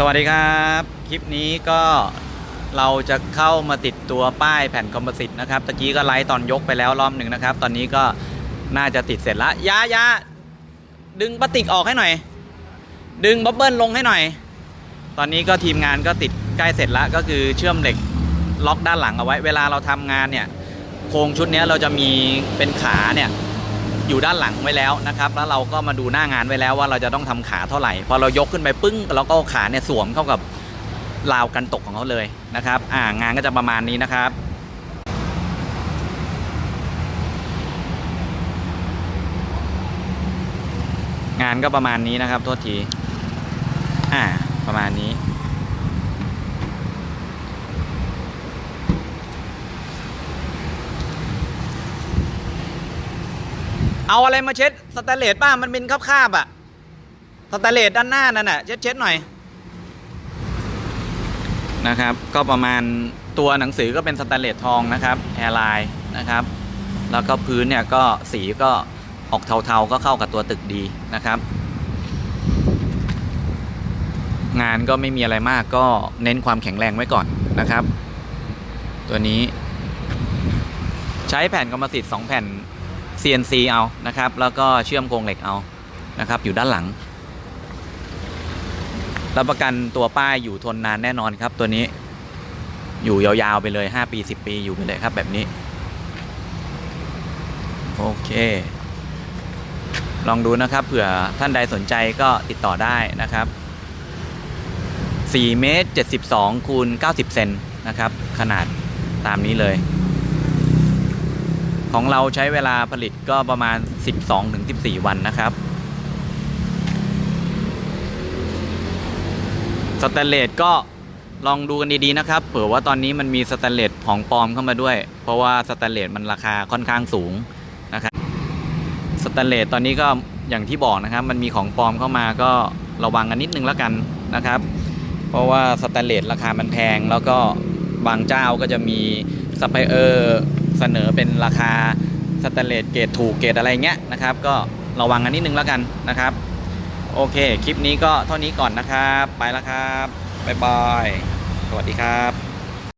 สวัสดีครับ คลิปนี้ก็เราจะเข้ามาติดตัวป้ายแผ่นคอมโพสิตนะครับตะกี้ก็ไลฟ์ตอนยกไปแล้วรอบหนึ่งนะครับ ตอนนี้ก็น่าจะติดเสร็จแล้วยายาดึงพลาสติกออกให้หน่อย ดึงบับเบิ้ลลงให้หน่อย ตอนนี้ก็ทีมงานก็ติดใกล้เสร็จแล้วก็คือเชื่อมเหล็กล็อกด้านหลังเอาไว้ เวลาเราทำงานเนี่ย โครงชุดนี้เราจะมีเป็นขาเนี่ย อยู่ด้านหลังไว้แล้วนะครับแล้วเราก็มาดูหน้างานไว้แล้วว่าเราจะต้องทำขาเท่าไหร่ พอเรายกขึ้นไปปึ้งเราก็ขาเนี่ยสวมเข้ากับราวกันตกของเขาเลยนะครับอ่างานก็จะประมาณนี้นะครับงานก็ประมาณนี้นะครับโทษที อ่า ประมาณนี้ เอาอะไรมาเช็ดสแตนเลสป้ามันเป็นคราบๆอะสแตนเลสด้านหน้านั่นน่ะเช็ดเช็ดหน่อยนะครับ ก็ประมาณตัวหนังสือก็เป็นสแตนเลสทองนะครับแอร์ไลน์นะครับ แล้วก็พื้นเนี่ยก็สีก็ออกเทาๆก็เข้ากับตัวตึกดีนะครับ งานก็ไม่มีอะไรมากก็เน้นความแข็งแรงไว้ก่อนนะครับ ตัวนี้ ใช้แผ่นกรรมสิทธิ์2แผ่น CNC เอานะครับ แล้วก็เชื่อมโครงเหล็กเอานะครับ อยู่ด้านหลังรับประกันตัวป้ายอยู่ทนนานแน่นอนครับ ตัวนี้อยู่ยาวๆไปเลย 5 ปี 10 ปีอยู่ไปเลยครับแบบนี้ โอเค ลองดูนะครับเผื่อท่านใดสนใจก็ติดต่อได้นะครับ4เมตร72คูณ90 เซนนะครับ ขนาดตามนี้เลย ของเราใช้เวลาผลิตก็ประมาณ 12-14 วันนะครับ สแตนเลสก็ลองดูกันดีๆนะครับ เผื่อว่าตอนนี้มันมีสแตนเลสของปลอมเข้ามาด้วย เพราะว่าสแตนเลสมันราคาค่อนข้างสูงนะครับ สแตนเลสตอนนี้ก็อย่างที่บอกนะครับ มันมีของปลอมเข้ามาก็ระวังกันนิดนึงแล้วกันนะครับ เพราะว่าสแตนเลสราคามันแพง แล้วก็บางเจ้าก็จะมีซัพพลายเออร์ เสนอเป็นราคาสแตนเลสเกรดถูกเกรดอะไรเงี้ยนะครับ ก็ระวังกันนิดนึงแล้วกันนะครับ โอเค คลิปนี้ก็เท่านี้ก่อนนะครับ ไปแล้วครับ บ๊ายบาย สวัสดีครับ